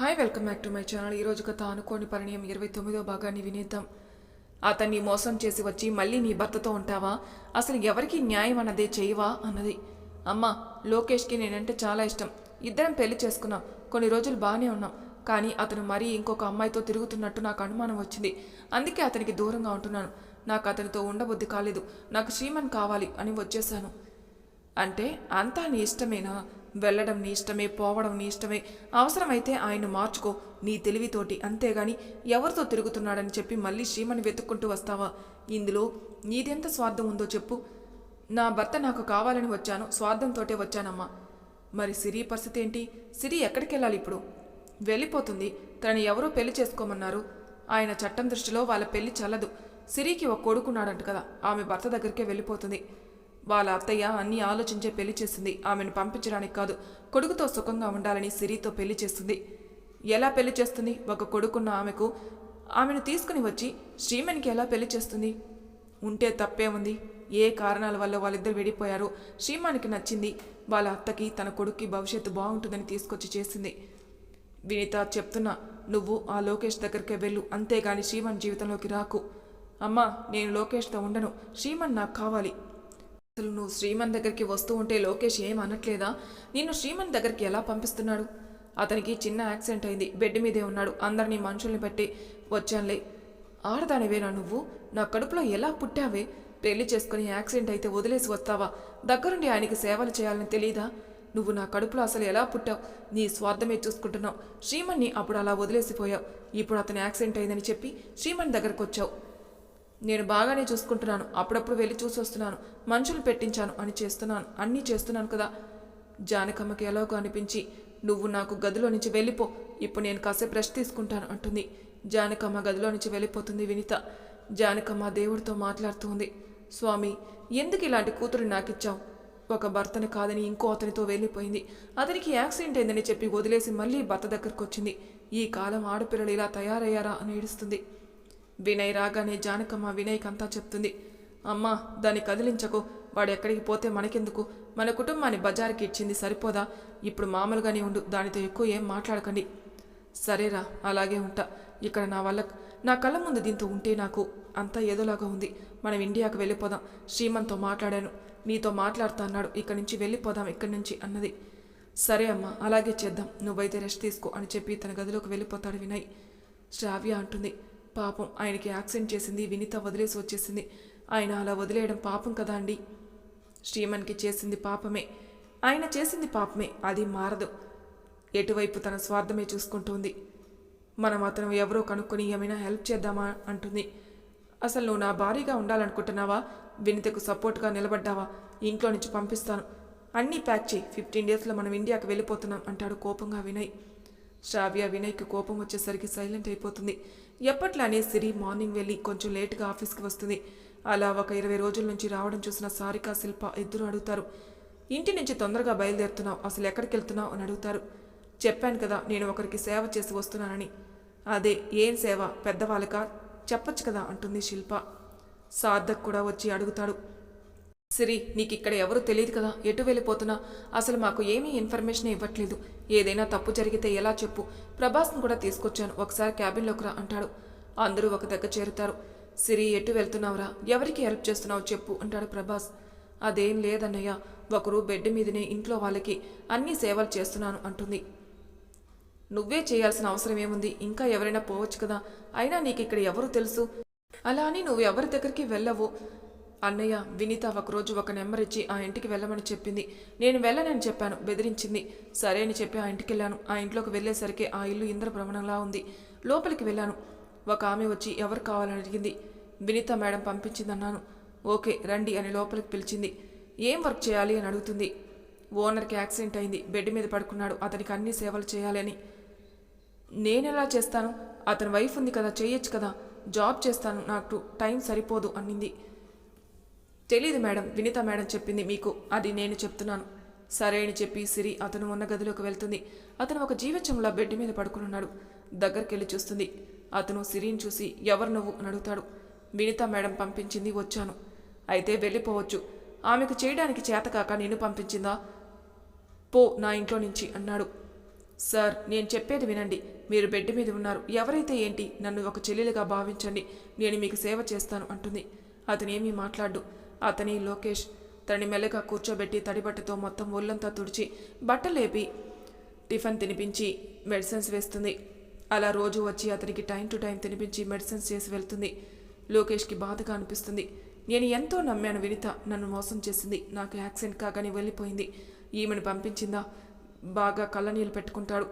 Hi welcome back to my channel. ఈరోజు కథ అనుకోని పరిణయం ఇరవై తొమ్మిదో భాగాన్ని వినేద్దాం. అతన్ని మోసం చేసి వచ్చి మళ్ళీ నీ భర్తతో ఉంటావా? అసలు ఎవరికి న్యాయం అన్నదే చేయవా అన్నది. అమ్మా లోకేష్కి నేనంటే చాలా ఇష్టం. ఇద్దరం పెళ్ళి చేసుకున్నాం. కొన్ని రోజులు బాగానే ఉన్నాం. కానీ అతను మరీ ఇంకొక అమ్మాయితో తిరుగుతున్నట్టు నాకు అనుమానం వచ్చింది. అందుకే అతనికి దూరంగా ఉంటున్నాను. నాకు అతనితో ఉండబుద్ధి కాలేదు. నాకు శ్రీమన్ కావాలి అని వచ్చేసాను అంటే అంతా నీ ఇష్టమేనా? వెళ్ళడం నీ ఇష్టమే పోవడం నీ ఇష్టమే. అవసరమైతే ఆయన మార్చుకో నీ తెలివితోటి. అంతేగాని ఎవరితో తిరుగుతున్నాడని చెప్పి మళ్ళీ శ్రీమని వెతుక్కుంటూ వస్తావా? ఇందులో నీదెంత స్వార్థం ఉందో చెప్పు. నా భర్త నాకు కావాలని వచ్చాను స్వార్థంతోటే వచ్చానమ్మా. మరి సిరి పరిస్థితి ఏంటి? సిరి ఎక్కడికి వెళ్ళాలి ఇప్పుడు? వెళ్ళిపోతుంది. తనని ఎవరో పెళ్ళి చేసుకోమన్నారు. ఆయన చట్టం దృష్టిలో వాళ్ళ పెళ్ళి చల్లదు. సిరికి ఒక కొడుకున్నాడంట కదా ఆమె భర్త దగ్గరికే వెళ్ళిపోతుంది. వాళ్ళ అత్తయ్య అన్నీ ఆలోచించే పెళ్ళి చేసింది ఆమెను పంపించడానికి కాదు కొడుకుతో సుఖంగా ఉండాలని సిరితో పెళ్ళి చేస్తుంది. ఎలా పెళ్ళి చేస్తుంది? ఒక కొడుకున్న ఆమెకు ఆమెను తీసుకుని వచ్చి శ్రీమణికి ఎలా పెళ్ళి చేస్తుంది? ఉంటే తప్పే ఉంది. ఏ కారణాల వల్ల వాళ్ళిద్దరు విడిపోయారో శ్రీమానికి నచ్చింది. వాళ్ళ అత్తకి తన కొడుక్కి భవిష్యత్తు బాగుంటుందని తీసుకొచ్చి చేసింది. వినీత చెప్తున్నా నువ్వు ఆ లోకేష్ దగ్గరికే వెళ్ళు. అంతేగాని శ్రీమన్ జీవితంలోకి రాకు. అమ్మా నేను లోకేష్తో ఉండను. శ్రీమన్ నాకు కావాలి. అసలు నువ్వు శ్రీమన్ దగ్గరికి వస్తూ ఉంటే లోకేష్ ఏం అనట్లేదా నిన్ను శ్రీమన్ దగ్గరికి ఎలా పంపిస్తున్నాడు? అతనికి చిన్న యాక్సిడెంట్ అయింది. బెడ్ మీదే ఉన్నాడు. అందరినీ మనుషుల్ని పెట్టి వచ్చానులే. ఆడదానివేనా నువ్వు? నా కడుపులో ఎలా పుట్టావే? పెళ్ళి చేసుకుని యాక్సిడెంట్ అయితే వదిలేసి వస్తావా? దగ్గరుండి ఆయనకి సేవలు చేయాలని తెలియదా నువ్వు నా కడుపులో అసలు ఎలా పుట్టావు? నీ స్వార్థమే చూసుకుంటున్నావు. శ్రీమణ్ణి అప్పుడు అలా వదిలేసిపోయావు. ఇప్పుడు అతని యాక్సిడెంట్ అయిందని చెప్పి శ్రీమణ్ దగ్గరకు వచ్చావు నేను బాగానే చూసుకుంటున్నాను. అప్పుడప్పుడు వెళ్ళి చూసి వస్తున్నాను. మనుషులు పెట్టించాను అని చేస్తున్నాను. అన్నీ చేస్తున్నాను కదా. జానకమ్మకి ఎలాగో అనిపించి నువ్వు నాకు గదిలో నుంచి వెళ్ళిపో. ఇప్పుడు నేను కాసేపు రెస్ట్ తీసుకుంటాను అంటుంది. జానకమ్మ గదిలో నుంచి వెళ్ళిపోతుంది వినిత. జానకమ్మ దేవుడితో మాట్లాడుతుంది స్వామి ఎందుకు ఇలాంటి కూతురు నాకిచ్చావు? ఒక భర్తను కాదని ఇంకో అతనితో వెళ్ళిపోయింది. అతనికి యాక్సిడెంట్ అయిందని చెప్పి వదిలేసి మళ్ళీ భర్త దగ్గరకు వచ్చింది ఈ కాలం ఆడపిల్లలు ఇలా తయారయ్యారా అని ఏడుస్తుంది. వినయ్ రాగానే జానకమ్మ వినయ్కి అంతా చెప్తుంది. అమ్మా దాన్ని కదిలించకు. వాడు ఎక్కడికి పోతే మనకెందుకు? మన కుటుంబాన్ని బజారుకి ఇచ్చింది సరిపోదా? ఇప్పుడు మామూలుగానే ఉండు దానితో ఎక్కువ ఏం మాట్లాడకండి. సరేరా అలాగే ఉంటా. ఇక్కడ నా వల్ల నా కళ్ళ ముందు దీంతో ఉంటే నాకు అంతా ఏదోలాగా ఉంది. మనం ఇండియాకు వెళ్ళిపోదాం. శ్రీమన్తో మాట్లాడాను. నీతో మాట్లాడుతా అన్నాడు. ఇక్కడి నుంచి వెళ్ళిపోదాం ఇక్కడి నుంచి అన్నది. సరే అమ్మా అలాగే చేద్దాం. నువ్వైతే రెస్ట్ తీసుకో అని చెప్పి తన గదిలోకి వెళ్ళిపోతాడు వినయ్. శ్రావ్య అంటుంది. పాపం ఆయనకి యాక్సిడెంట్ చేసింది వినిత వదిలేసి వచ్చేసింది. ఆయన అలా వదిలేయడం పాపం కదా అండి. శ్రీమన్కి చేసింది పాపమే. ఆయన చేసింది పాపమే. అది మారదు. ఎటువైపు తన స్వార్థమే చూసుకుంటుంది. మనం అతను ఎవరో కనుక్కొని ఏమైనా హెల్ప్ చేద్దామా అంటుంది. అసలు నువ్వు నా భారీగా ఉండాలనుకుంటున్నావా? వినితకు సపోర్ట్గా నిలబడ్డావా? ఇంట్లో నుంచి పంపిస్తాను. అన్నీ ప్యాక్ చేయి. ఫిఫ్టీన్ డేస్లో మనం ఇండియాకి వెళ్ళిపోతున్నాం అంటాడు కోపంగా వినయ్. శ్రావ్య వినయ్కి కోపం వచ్చేసరికి సైలెంట్ అయిపోతుంది. ఎప్పట్లానే సిరి మార్నింగ్ వెళ్ళి కొంచెం లేట్గా ఆఫీస్కి వస్తుంది. అలా ఒక ఇరవై రోజుల నుంచి రావడం చూసిన సారిక శిల్ప ఇద్దరు అడుగుతారు. ఇంటి నుంచి తొందరగా బయలుదేరుతున్నావు అసలు ఎక్కడికి వెళ్తున్నావు? అని అడుగుతారు. చెప్పాను కదా నేను ఒకరికి సేవ చేసి వస్తున్నానని. అదే ఏం సేవ? పెద్దవాళ్ళక? చెప్పచ్చు కదా అంటుంది శిల్ప. సార్థక్ కూడా వచ్చి అడుగుతాడు. సిరి నీకు ఇక్కడ ఎవరు తెలియదు కదా? ఎటు వెళ్ళిపోతున్నా? అసలు మాకు ఏమీ ఇన్ఫర్మేషన్ ఇవ్వట్లేదు. ఏదైనా తప్పు జరిగితే ఎలా చెప్పు? ప్రభాస్ను కూడా తీసుకొచ్చాను. ఒకసారి క్యాబిన్లోకి రా అంటాడు. అందరూ ఒక దగ్గర చేరుతారు. సిరి ఎటు వెళ్తున్నావురా? ఎవరికి హెల్ప్ చేస్తున్నావు చెప్పు అంటాడు ప్రభాస్. అదేం లేదన్నయ్య. ఒకరు బెడ్ మీదనే ఇంట్లో వాళ్ళకి అన్ని సేవలు చేస్తున్నాను అంటుంది. నువ్వే చేయాల్సిన అవసరం ఏముంది? ఇంకా ఎవరైనా పోవచ్చు కదా? అయినా నీకు ఇక్కడ ఎవరు తెలుసు? అలా అని నువ్వు ఎవరి దగ్గరికి వెళ్ళవు. అన్నయ్య వినీత ఒకరోజు ఒక నెంబర్ ఇచ్చి ఆ ఇంటికి వెళ్ళమని చెప్పింది. నేను వెళ్ళనని చెప్పాను బెదిరించింది. సరే అని చెప్పి ఆ ఇంటికి వెళ్ళాను ఆ ఇంట్లోకి వెళ్ళేసరికి ఆ ఇల్లు ఇంద్రభ్రమణంలా ఉంది. లోపలికి వెళ్ళాను. ఒక ఆమె వచ్చి ఎవరు కావాలని అడిగింది? వినీత మేడం పంపించిందన్నాను. ఓకే రండి అని లోపలికి పిలిచింది. ఏం వర్క్ చేయాలి? అని అడుగుతుంది. ఓనర్కి యాక్సిడెంట్ అయింది. బెడ్ మీద పడుకున్నాడు. అతనికి అన్ని సేవలు చేయాలని నేనెలా చేస్తాను? అతని వైఫ్ ఉంది కదా చేయొచ్చు కదా. జాబ్ చేస్తాను. నాకు టైం సరిపోదు అన్నింది. తెలీదు మేడం వినిత మేడం చెప్పింది మీకు. అది నేను చెప్తున్నాను. సరే అని చెప్పి సిరి అతను ఉన్న గదిలోకి వెళ్తుంది. అతను ఒక జీవచంలా బెడ్ మీద పడుకునున్నాడు దగ్గరికి వెళ్ళి చూస్తుంది. అతను సిరిని చూసి ఎవరు నువ్వు? అని అడుగుతాడు. వినిత మేడం పంపించింది వచ్చాను. అయితే వెళ్ళిపోవచ్చు. ఆమెకు చేయడానికి చేతకాక నేను పంపించిందా? పో నా ఇంట్లో నుంచి అన్నాడు. సార్ నేను చెప్పేది వినండి. మీరు బెడ్ మీద ఉన్నారు. ఎవరైతే ఏంటి నన్ను ఒక చెల్లెలుగా భావించండి. నేను మీకు సేవ చేస్తాను అంటుంది. అతనేమీ మాట్లాడు అతని లోకేష్ తనని మెల్లగా కూర్చోబెట్టి తడిబట్టతో మొత్తం ఒళ్ళంతా తుడిచి బట్టలేపి టిఫిన్ తినిపించి మెడిసిన్స్ వేస్తుంది. అలా రోజు వచ్చి అతనికి టైం టు టైం తినిపించి మెడిసిన్స్ చేసి వెళ్తుంది. లోకేష్కి బాధగా అనిపిస్తుంది. నేను ఎంతో నమ్మాను వినిత. నన్ను మోసం చేసింది. నాకు యాక్సిడెంట్ కాగానే వెళ్ళిపోయింది. ఈమెను పంపించిందా? బాగా కళ్ళనీళ్ళు పెట్టుకుంటాడు.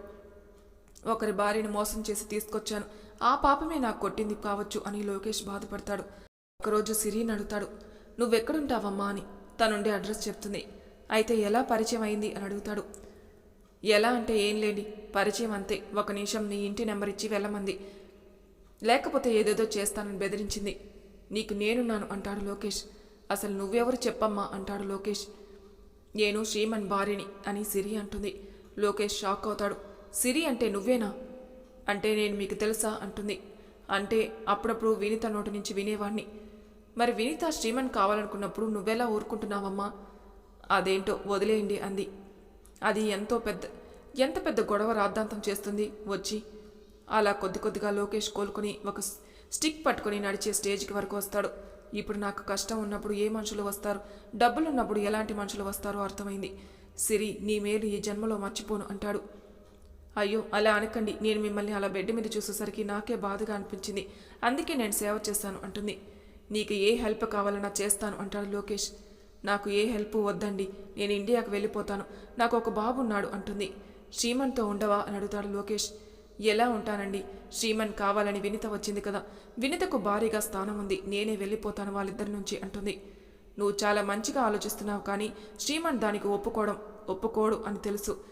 ఒకరి భార్యను మోసం చేసి తీసుకొచ్చాను. ఆ పాపమే నాకు కొట్టింది కావచ్చు అని లోకేష్ బాధపడతాడు. ఒకరోజు సిరిని అడుగుతాడు. నువ్వెక్కడుంటావమ్మా అని తనుండే అడ్రస్ చెప్తుంది. అయితే ఎలా పరిచయం అయింది అని అడుగుతాడు. ఎలా అంటే ఏం లేని పరిచయం అంతే. ఒక నిమిషం నీ ఇంటి నెంబర్ ఇచ్చి వెళ్ళమంది. లేకపోతే ఏదేదో చేస్తానని బెదిరించింది. నీకు నేనున్నాను అంటాడు లోకేష్. అసలు నువ్వెవరు చెప్పమ్మా అంటాడు లోకేష్. నేను శ్రీమన్ భార్యని అని సిరి అంటుంది. లోకేష్ షాక్ అవుతాడు. సిరి అంటే నువ్వేనా? అంటే నేను మీకు తెలుసా అంటుంది. అంటే అప్పుడప్పుడు వినిత నోటి నుంచి వినేవాణ్ణి. మరి వినీత శ్రీమన్ కావాలనుకున్నప్పుడు నువ్వెలా ఊరుకుంటున్నావమ్మా? అదేంటో వదిలేయండి అంది. అది ఎంతో పెద్ద ఎంత పెద్ద గొడవ రాద్ధాంతం చేస్తుంది? వచ్చి అలా కొద్ది కొద్దిగా లోకేష్ కోలుకుని ఒక స్టిక్ పట్టుకుని నడిచే స్టేజ్కి వరకు వస్తాడు. ఇప్పుడు నాకు కష్టం ఉన్నప్పుడు ఏ మనుషులు వస్తారు? డబ్బులున్నప్పుడు ఎలాంటి మనుషులు వస్తారో అర్థమైంది. సిరి నీ మేలు ఈ జన్మలో మర్చిపోను అంటాడు. అయ్యో అలా అనకండి. నేను మిమ్మల్ని అలా బెడ్ మీద చూసేసరికి నాకే బాధగా అనిపించింది. అందుకే నేను సేవ చేస్తాను అంటుంది. నీకు ఏ హెల్ప్ కావాలన్నా చేస్తాను అంటాడు లోకేష్. నాకు ఏ హెల్ప్ వద్దండి నేను ఇండియాకు వెళ్ళిపోతాను. నాకు ఒక బాబు ఉన్నాడు అంటుంది. శ్రీమన్తో ఉండవా అని అడుగుతాడు లోకేష్. ఎలా ఉంటానండి? శ్రీమన్ కావాలని వినిత వచ్చింది కదా. వినితకు భారీగా స్థానం ఉంది. నేనే వెళ్ళిపోతాను వాళ్ళిద్దరి నుంచి అంటుంది. నువ్వు చాలా మంచిగా ఆలోచిస్తున్నావు కానీ శ్రీమన్ దానికి ఒప్పుకోవడం ఒప్పుకోడు అని తెలుసు.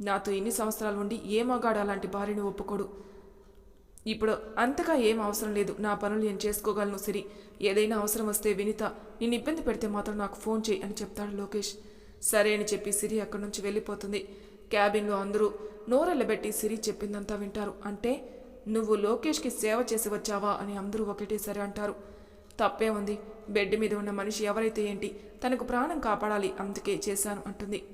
నాతో ఇన్ని సంవత్సరాలు ఉండి ఏ మగాడు అలాంటి భార్యను ఒప్పుకోడు? ఇప్పుడు అంతగా ఏం అవసరం లేదు. నా పనులు నేను చేసుకోగలను. సిరి ఏదైనా అవసరం వస్తే వినిత నేను ఇబ్బంది పెడితే మాత్రం నాకు ఫోన్ చేయి అని చెప్తాడు లోకేష్. సరే అని చెప్పి సిరి అక్కడి నుంచి వెళ్ళిపోతుంది. క్యాబిన్లో అందరూ నోరెళ్ళబెట్టి సిరి చెప్పిందంతా వింటారు. అంటే నువ్వు లోకేష్కి సేవ చేసి వచ్చావా? అని అందరూ ఒకటేసారి అంటారు. తప్పే ఉంది. బెడ్ మీద ఉన్న మనిషి ఎవరైతే ఏంటి తనకు ప్రాణం కాపాడాలి. అందుకే చేశాను అంటుంది.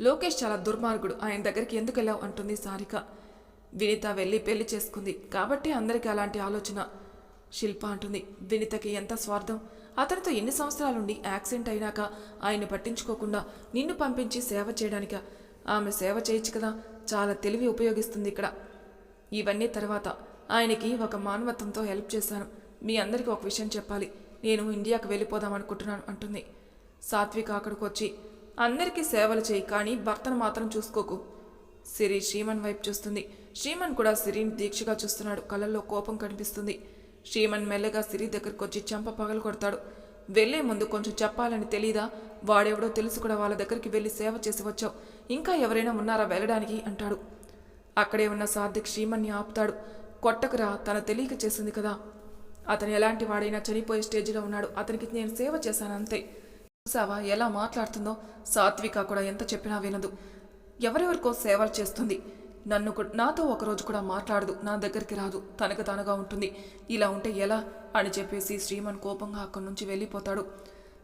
లోకేష్ చాలా దుర్మార్గుడు. ఆయన దగ్గరికి ఎందుకు వెళ్ళావు? అంటుంది సారిక. వినిత వెళ్ళి పెళ్ళి చేసుకుంది. కాబట్టి అందరికీ అలాంటి ఆలోచన. శిల్ప అంటుంది వినితకి ఎంత స్వార్థం? అతనితో ఎన్ని సంవత్సరాలుండి యాక్సిడెంట్ అయినాక ఆయన పట్టించుకోకుండా నిన్ను పంపించి సేవ చేయడానిక? ఆమె సేవ చేయొచ్చు కదా? చాలా తెలివి ఉపయోగిస్తుంది ఇక్కడ. ఇవన్నీ తర్వాత. ఆయనకి ఒక మానవత్వంతో హెల్ప్ చేశాను. మీ అందరికీ ఒక విషయం చెప్పాలి. నేను ఇండియాకు వెళ్ళిపోదాం అనుకుంటున్నాను అంటుంది. సాత్విక అక్కడికి వచ్చి అందరికీ సేవలు చేయి కానీ భర్తను మాత్రం చూసుకోకు. సిరి శ్రీమన్ వైపు చూస్తుంది. శ్రీమన్ కూడా సిరిని దీక్షగా చూస్తున్నాడు. కళ్ళల్లో కోపం కనిపిస్తుంది. శ్రీమన్ మెల్లగా సిరి దగ్గరకు వచ్చి చెంప పగలు కొడతాడు. వెళ్ళే ముందు కొంచెం చెప్పాలని తెలీదా? వాడెవడో తెలుసు కూడా వాళ్ళ దగ్గరికి వెళ్ళి సేవ చేసి వచ్చావు. ఇంకా ఎవరైనా ఉన్నారా వెళ్ళడానికి? అంటాడు. అక్కడే ఉన్న సార్థిక్ శ్రీమన్ని ఆపుతాడు. కొట్టకురా తన తెలియక చేసింది కదా. అతను ఎలాంటి వాడైనా చనిపోయే స్టేజ్లో ఉన్నాడు. అతనికి నేను సేవ చేశాను అంతే. చూసావా ఎలా మాట్లాడుతుందో? సాత్విక కూడా ఎంత చెప్పినా వినదు. ఎవరెవరికో సేవలు చేస్తుంది. నన్ను నాతో ఒకరోజు కూడా మాట్లాడదు. నా దగ్గరికి రాదు. తనకు తనగా ఉంటుంది. ఇలా ఉంటే ఎలా? అని చెప్పేసి శ్రీమన్ కోపంగా అక్కడి నుంచి వెళ్ళిపోతాడు.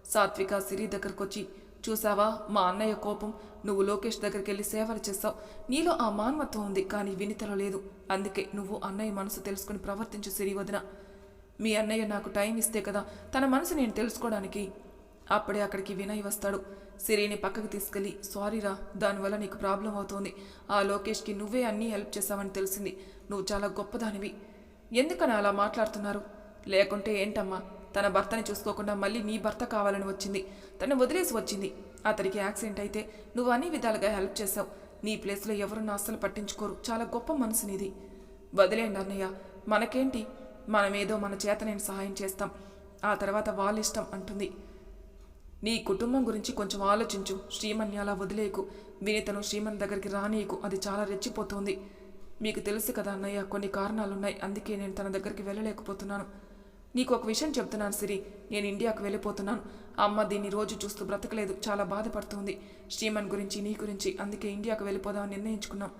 సాత్విక సిరి దగ్గరకు వచ్చి చూసావా? మా అన్నయ్య కోపం. నువ్వు లోకేష్ దగ్గరికి వెళ్ళి సేవలు చేస్తావు. నీలో ఆ మాన్మత్వం ఉంది కానీ వినితలో లేదు. అందుకే నువ్వు అన్నయ్య మనసు తెలుసుకుని ప్రవర్తించు సిరి వదిన. మీ అన్నయ్య నాకు టైం ఇస్తే కదా తన మనసు నేను తెలుసుకోవడానికి అప్పుడే అక్కడికి వినయ్ వస్తాడు. సిరిని పక్కకు తీసుకెళ్ళి సారీరా దానివల్ల నీకు ప్రాబ్లం అవుతోంది. ఆ లోకేష్కి నువ్వే అన్నీ హెల్ప్ చేశావని తెలిసింది. నువ్వు చాలా గొప్పదానివి. ఎందుకని అలా మాట్లాడుతున్నారు? లేకుంటే ఏంటమ్మా? తన భర్తని చూసుకోకుండా మళ్ళీ నీ భర్త కావాలని వచ్చింది. తను వదిలేసి వచ్చింది. అతనికి యాక్సిడెంట్ అయితే నువ్వు అన్ని విధాలుగా హెల్ప్ చేసావు నీ ప్లేస్లో ఎవరున్నా అస్సలు పట్టించుకోరు. చాలా గొప్ప మనసు నీది. వదిలేండి అన్నయ్య. మనకేంటి? మనమేదో మన చేత నేను సహాయం చేస్తాం. ఆ తర్వాత వాళ్ళ ఇష్టం అంటుంది. నీ కుటుంబం గురించి కొంచెం ఆలోచించు. శ్రీమన్ని అలా వదిలేయకు వినితను శ్రీమన్ దగ్గరికి రానీయకు. అది చాలా రెచ్చిపోతుంది. మీకు తెలుసు కదా అన్నయ్య కొన్ని కారణాలున్నాయి. అందుకే నేను తన దగ్గరికి వెళ్ళలేకపోతున్నాను. నీకు ఒక విషయం చెప్తున్నాను సిరి. నేను ఇండియాకు వెళ్ళిపోతున్నాను. అమ్మ దీన్ని రోజు చూస్తూ బ్రతకలేదు. చాలా బాధపడుతుంది. శ్రీమన్ గురించి నీ గురించి అందుకే ఇండియాకు వెళ్ళిపోదామని నిర్ణయించుకున్నాం.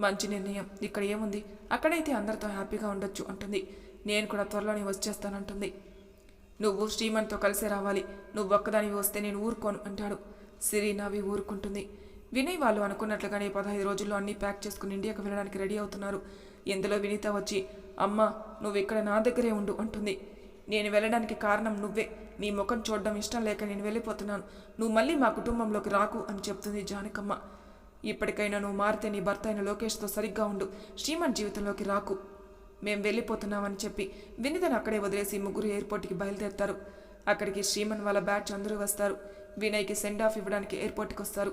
మంచి నిర్ణయం. ఇక్కడ ఏముంది? అక్కడైతే అందరితో హ్యాపీగా ఉండొచ్చు అంటుంది. నేను కూడా త్వరలోనే వచ్చేస్తానంటుంది. నువ్వు శ్రీమన్తో కలిసి రావాలి. నువ్వు ఒక్కదానివి వస్తే నేను ఊరుకోను అంటాడు. సిరి నవ్వి ఊరుకుంటుంది. వినయ్ వాళ్ళు అనుకున్నట్లుగానే పదహైదు రోజుల్లో అన్నీ ప్యాక్ చేసుకుని ఇండియాకి వెళ్ళడానికి రెడీ అవుతున్నారు. ఇందులో వినీత వచ్చి అమ్మ నువ్వు ఇక్కడ నా దగ్గరే ఉండు అంటుంది. నేను వెళ్ళడానికి కారణం నువ్వే. నీ ముఖం చూడడం ఇష్టం లేక నేను వెళ్ళిపోతున్నాను. నువ్వు మళ్ళీ మా కుటుంబంలోకి రాకు అని చెప్తుంది జానకమ్మ. ఇప్పటికైనా నువ్వు మారితే నీ భర్త అయిన లోకేష్తో సరిగ్గా ఉండు. శ్రీమన్ జీవితంలోకి రాకు. మేం వెళ్ళిపోతున్నామని చెప్పి వినితను అక్కడే వదిలేసి ముగ్గురు ఎయిర్పోర్ట్కి బయలుదేరుతారు. అక్కడికి శ్రీమన్ వాళ్ళ బ్యాచ్ అందరూ వస్తారు. వినయ్కి సెండ్ ఆఫ్ ఇవ్వడానికి ఎయిర్పోర్ట్కి వస్తారు.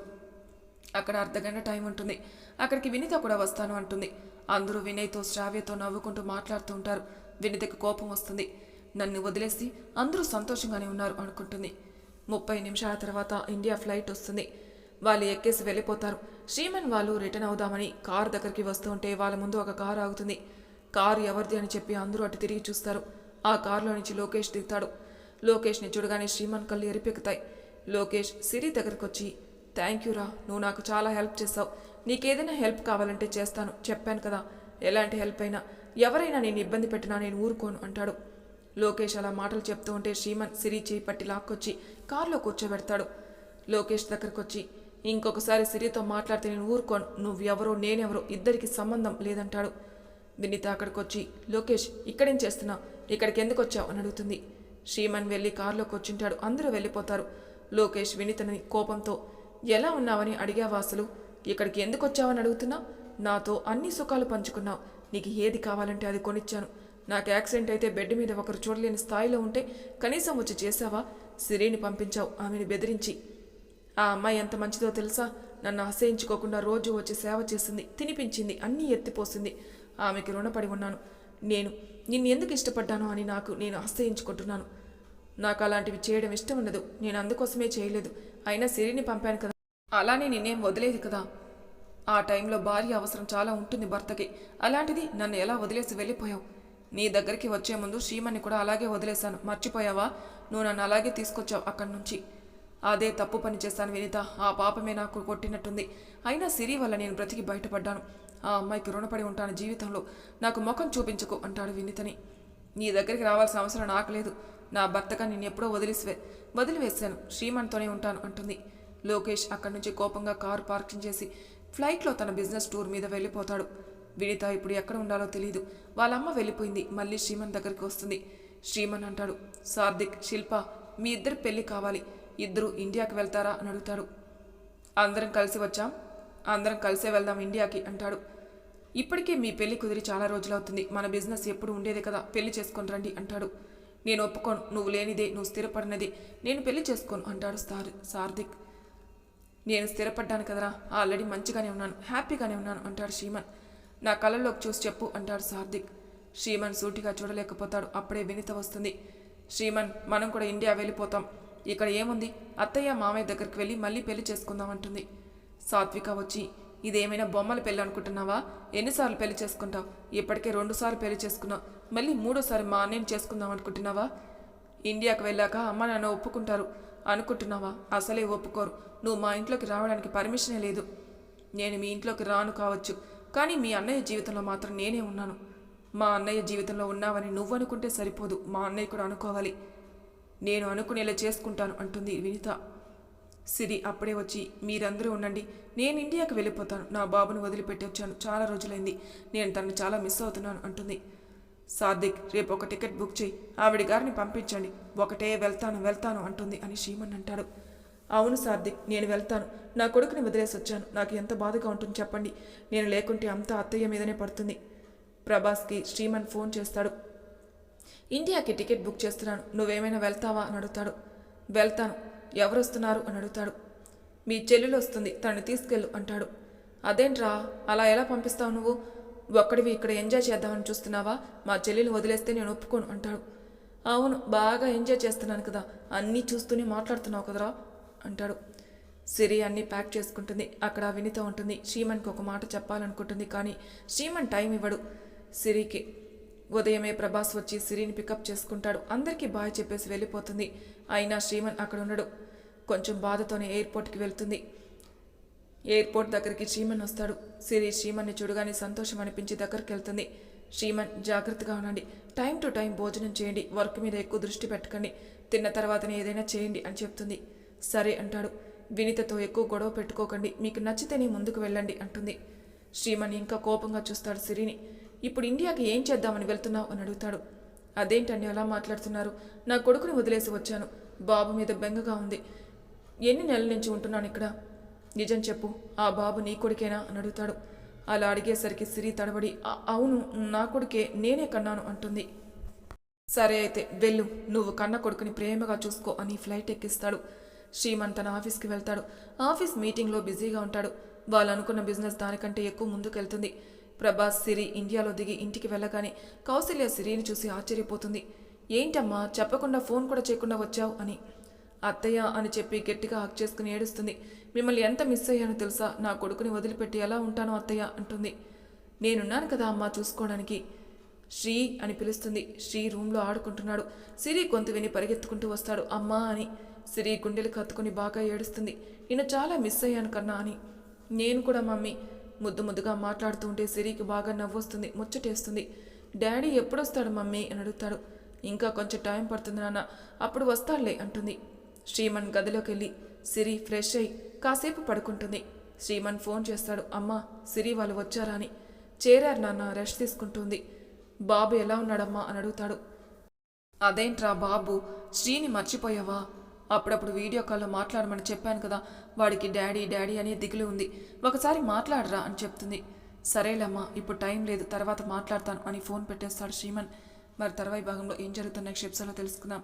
అక్కడ అర్ధగంట టైం ఉంటుంది. అక్కడికి వినిత కూడా వస్తాను అంటుంది. అందరూ వినయ్తో శ్రావ్యతో నవ్వుకుంటూ మాట్లాడుతూ ఉంటారు. వినితకు కోపం వస్తుంది. నన్ను వదిలేసి అందరూ సంతోషంగానే ఉన్నారు అనుకుంటుంది. ముప్పై నిమిషాల తర్వాత ఇండియా ఫ్లైట్ వస్తుంది. వాళ్ళు ఎక్కేసి వెళ్ళిపోతారు. శ్రీమన్ వాళ్ళు రిటర్న్ అవుదామని కారు దగ్గరికి వస్తూ ఉంటే వాళ్ళ ముందు ఒక కారు ఆగుతుంది. కారు ఎవరిది అని చెప్పి అందరూ అటు తిరిగి చూస్తారు. ఆ కారులో నుంచి లోకేష్ దిగుతాడు. లోకేష్ని చూడగానే శ్రీమన్ కళ్ళు ఎరిపెక్కుతాయి. లోకేష్ సిరి దగ్గరకు వచ్చి థ్యాంక్ యూరా నువ్వు నాకు చాలా హెల్ప్ చేసావు నీకేదైనా హెల్ప్ కావాలంటే చేస్తాను. చెప్పాను కదా ఎలాంటి హెల్ప్ అయినా. ఎవరైనా నేను ఇబ్బంది పెట్టినా నేను ఊరుకోను అంటాడు. లోకేష్ అలా మాటలు చెప్తూ ఉంటే శ్రీమన్ సిరి చేయి పట్టి లాక్కొచ్చి కారులో కూర్చోబెడతాడు. లోకేష్ దగ్గరకు వచ్చి ఇంకొకసారి సిరితో మాట్లాడితే నేను ఊరుకోను. నువ్వెవరో నేనెవరో ఇద్దరికి సంబంధం లేదంటాడు. వినీత అక్కడికి వచ్చి లోకేష్ ఇక్కడేం చేస్తున్నావు? ఇక్కడికి ఎందుకు వచ్చావు అని అడుగుతుంది. శ్రీమన్ వెళ్ళి కారులోకి వచ్చింటాడు అందరూ వెళ్ళిపోతారు. లోకేష్ వినీతని కోపంతో ఎలా ఉన్నావని అడిగావా అసలు? ఇక్కడికి ఎందుకు వచ్చావని అడుగుతున్నా నాతో అన్ని సుఖాలు పంచుకున్నావు. నీకు ఏది కావాలంటే అది కొనిచ్చాను. నాకు యాక్సిడెంట్ అయితే బెడ్ మీద ఒకరు చూడలేని స్థాయిలో ఉంటే కనీసం వచ్చి చేసావా సిరిని పంపించావు. ఆమెను బెదిరించి ఆ అమ్మాయి ఎంత మంచిదో తెలుసా? నన్ను అసహించుకోకుండా రోజు వచ్చి సేవ చేసింది తినిపించింది అన్నీ ఎత్తిపోసింది. ఆమెకి రుణపడి ఉన్నాను. నేను నిన్ను ఎందుకు ఇష్టపడ్డానో అని నాకు నేను ఆశ్రయించుకుంటున్నాను నాకు అలాంటివి చేయడం ఇష్టం ఉండదు. నేను అందుకోసమే చేయలేదు. అయినా సిరిని పంపాను కదా. అలానే నిన్నేం వదిలేదు కదా. ఆ టైంలో భార్య అవసరం చాలా ఉంటుంది భర్తకి. అలాంటిది నన్ను ఎలా వదిలేసి వెళ్ళిపోయావు? నీ దగ్గరికి వచ్చే ముందు శ్రీమణ్ణి కూడా అలాగే వదిలేశాను. మర్చిపోయావా? నువ్వు నన్ను అలాగే తీసుకొచ్చావు అక్కడి నుంచి. అదే తప్పు పని చేశాను వినిత. ఆ పాపమే నాకు కొట్టినట్టుంది. అయినా సిరి వల్ల నేను బ్రతికి బయటపడ్డాను. ఆ అమ్మాయికి రుణపడి ఉంటాను జీవితంలో. నాకు ముఖం చూపించుకో అంటాడు వినితని. నీ దగ్గరికి రావాల్సిన అవసరం నాకు లేదు. నా భర్తగా నేను ఎప్పుడో వదిలిసివే వదిలివేశాను. శ్రీమన్తోనే ఉంటాను అంటుంది. లోకేష్ అక్కడి నుంచి కోపంగా కారు పార్కింగ్ చేసి ఫ్లైట్లో తన బిజినెస్ టూర్ మీద వెళ్ళిపోతాడు. వినిత ఇప్పుడు ఎక్కడ ఉండాలో తెలియదు వాళ్ళమ్మ వెళ్ళిపోయింది. మళ్ళీ శ్రీమన్ దగ్గరికి వస్తుంది. శ్రీమన్ అంటాడు సార్దిక్ శిల్ప మీ ఇద్దరు పెళ్ళి కావాలి. ఇద్దరు ఇండియాకి వెళ్తారా? అని అడుగుతాడు. అందరం కలిసి వచ్చాం. అందరం కలిసే వెళ్దాం ఇండియాకి అంటాడు. ఇప్పటికే మీ పెళ్ళి కుదిరి చాలా రోజులవుతుంది. మన బిజినెస్ ఎప్పుడు ఉండేదే కదా పెళ్ళి చేసుకొని రండి అంటాడు. నేను ఒప్పుకోను నువ్వు లేనిదే నువ్వు స్థిరపడినదే. నేను పెళ్ళి చేసుకోను అంటాడు సార్ సార్దిక్. నేను స్థిరపడ్డాను కదరా ఆల్రెడీ మంచిగానే ఉన్నాను హ్యాపీగానే ఉన్నాను అంటాడు శ్రీమన్. నా కళ్ళలోకి చూసి చెప్పు అంటాడు సార్దిక్. శ్రీమన్ సూటిగా చూడలేకపోతాడు అప్పుడే వినిత వస్తుంది. శ్రీమన్ మనం కూడా ఇండియా వెళ్ళిపోతాం. ఇక్కడ ఏముంది? అత్తయ్య మామయ్య దగ్గరికి వెళ్ళి మళ్ళీ పెళ్ళి చేసుకుందాం అంటుంది. సాత్విక వచ్చి ఇదేమైనా బొమ్మల పెళ్ళి అనుకుంటున్నావా? ఎన్నిసార్లు పెళ్ళి చేసుకుంటావు? ఇప్పటికే రెండుసార్లు పెళ్ళి చేసుకున్నావు. మళ్ళీ మూడోసారి మా అన్నయ్యని చేసుకుందాం అనుకుంటున్నావా? ఇండియాకు వెళ్ళాక అమ్మ నాన్న ఒప్పుకుంటారు. అనుకుంటున్నావా? అసలే ఒప్పుకోరు. నువ్వు మా ఇంట్లోకి రావడానికి పర్మిషనే లేదు. నేను మీ ఇంట్లోకి రాను కావచ్చు. కానీ మీ అన్నయ్య జీవితంలో మాత్రం నేనే ఉన్నాను. మా అన్నయ్య జీవితంలో ఉన్నావని నువ్వు అనుకుంటే సరిపోదు. మా అన్నయ్య కూడా అనుకోవాలి. నేను అనుకునేలా చేసుకుంటాను అంటుంది వినిత. సిరి అప్పుడే వచ్చి మీరందరూ ఉండండి. నేను ఇండియాకి వెళ్ళిపోతాను. నా బాబును వదిలిపెట్టి వచ్చాను. చాలా రోజులైంది. నేను తనను చాలా మిస్ అవుతున్నాను అంటుంది. సాదిక్ రేపు ఒక టికెట్ బుక్ చేయి. ఆవిడ గారిని పంపించండి. ఒకటే వెళ్తాను వెళ్తాను అంటుంది అని శ్రీమన్ అంటాడు. అవును సార్దిక్ నేను వెళ్తాను. నా కొడుకుని వదిలేసి వచ్చాను. నాకు ఎంత బాధగా ఉంటుంది చెప్పండి. నేను లేకుంటే అంతా అత్తయ్య మీదనే పడుతుంది. ప్రభాస్కి శ్రీమన్ ఫోన్ చేస్తాడు. ఇండియాకి టికెట్ బుక్ చేస్తున్నాను. నువ్వేమైనా వెళ్తావా? అని అడుగుతాడు. వెళ్తాను. ఎవరు వస్తున్నారు అని అడుగుతాడు. మీ చెల్లెలు వస్తుంది తనని తీసుకెళ్ళు అంటాడు. అదేంట్రా? అలా ఎలా పంపిస్తావు నువ్వు? ఒక్కడివి ఇక్కడ ఎంజాయ్ చేద్దామని చూస్తున్నావా? మా చెల్లెలు వదిలేస్తే నేను ఒప్పుకోను అంటాడు. అవును బాగా ఎంజాయ్ చేస్తున్నాను కదా. అన్నీ చూస్తూనే మాట్లాడుతున్నావు కదరా? అంటాడు. సిరి అన్నీ ప్యాక్ చేసుకుంటుంది. అక్కడ వినిత ఉంటుంది. శ్రీమన్కి ఒక మాట చెప్పాలనుకుంటుంది కానీ శ్రీమన్ టైం ఇవ్వడు. సిరికి ఉదయమే ప్రభాస్ వచ్చి సిరిని పికప్ చేసుకుంటాడు. అందరికీ బాయ్ చెప్పేసి వెళ్ళిపోతుంది. అయినా శ్రీమన్ అక్కడ ఉండడు. కొంచెం బాధతోనే ఎయిర్పోర్ట్కి వెళ్తుంది. ఎయిర్పోర్ట్ దగ్గరికి శ్రీమన్ వస్తాడు. సిరి శ్రీమన్ని చూడగానే సంతోషం అనిపించి దగ్గరికి వెళ్తుంది శ్రీమన్ జాగ్రత్తగా ఉండండి. టైం టు టైం భోజనం చేయండి. వర్క్ మీద ఎక్కువ దృష్టి పెట్టకండి. తిన్న తర్వాతనే ఏదైనా చేయండి అని చెప్తుంది. సరే అంటాడు. వినితతో ఎక్కువ గొడవ పెట్టుకోకండి. మీకు నచ్చితేనే ముందుకు వెళ్ళండి అంటుంది. శ్రీమన్ ఇంకా కోపంగా చూస్తాడు సిరిని. ఇప్పుడు ఇండియాకి ఏం చేద్దామని వెళ్తున్నావు అని అడుగుతాడు. అదేంటండి అలా మాట్లాడుతున్నారు? నా కొడుకుని వదిలేసి వచ్చాను. బాబు మీద బెంగగా ఉంది. ఎన్ని నెలల నుంచి ఉంటున్నాను ఇక్కడ? నిజం చెప్పు ఆ బాబు నీ కొడుకేనా అని అడుగుతాడు. అలా అడిగేసరికి సిరి తడబడి అవును నా కొడుకే నేనే కన్నాను అంటుంది. సరే అయితే వెళ్ళు నువ్వు కన్న కొడుకుని ప్రేమగా చూసుకో అని ఫ్లైట్ ఎక్కిస్తాడు. శ్రీమన్ తన ఆఫీస్కి వెళ్తాడు. ఆఫీస్ మీటింగ్లో బిజీగా ఉంటాడు. వాళ్ళు అనుకున్న బిజినెస్ దానికంటే ఎక్కువ ముందుకెళ్తుంది. ప్రభాస్ సిరి ఇండియాలో దిగి ఇంటికి వెళ్ళగానే కౌశల్య సిరిని చూసి ఆశ్చర్యపోతుంది. ఏంటమ్మా చెప్పకుండా ఫోన్ కూడా చేయకుండా వచ్చావు అని. అత్తయ్య అని చెప్పి గట్టిగా హక్ చేసుకుని ఏడుస్తుంది. మిమ్మల్ని ఎంత మిస్ అయ్యానో తెలుసా? నా కొడుకుని వదిలిపెట్టి ఎలా ఉంటానో అత్తయ్య అంటుంది. నేనున్నాను కదా అమ్మ చూసుకోవడానికి. శ్రీ అని పిలుస్తుంది. శ్రీ రూమ్లో ఆడుకుంటున్నాడు. సిరి గొంతు విని పరిగెత్తుకుంటూ వస్తాడు. అమ్మా అని సిరి గుండెలు కత్తుకుని బాగా ఏడుస్తుంది. నేను చాలా మిస్ అయ్యాను కన్నా అని. నేను కూడా మమ్మీ. ముద్దు ముద్దుగా మాట్లాడుతూ ఉంటే సిరికి బాగా నవ్వొస్తుంది. ముచ్చటేస్తుంది. డాడీ ఎప్పుడొస్తాడు మమ్మీ అని అడుగుతాడు. ఇంకా కొంచెం టైం పడుతుంది నాన్న. అప్పుడు వస్తాడులే అంటుంది. శ్రీమన్ గదిలోకి వెళ్ళి సిరి ఫ్రెష్ అయి కాసేపు పడుకుంటుంది. శ్రీమన్ ఫోన్ చేస్తాడు అమ్మా సిరి వాళ్ళు వచ్చారా అని. చేరారు నాన్న రెస్ట్ తీసుకుంటుంది. బాబు ఎలా ఉన్నాడమ్మా? అని అడుగుతాడు. అదేంట్రా బాబు శ్రీని మర్చిపోయావా? అప్పుడప్పుడు వీడియో కాల్లో మాట్లాడమని చెప్పాను కదా వాడికి డాడీ డాడీ అనే దిగులు ఉంది. ఒకసారి మాట్లాడరా అని చెప్తుంది. సరేలేమ్మా ఇప్పుడు టైం లేదు తర్వాత మాట్లాడతాను అని ఫోన్ పెట్టేస్తాడు శ్రీమన్. మరి తర్వాయి భాగంలో ఏం జరుగుతున్న నెక్స్ట్ ఎపిసోడ్లో తెలుసుకుందాం.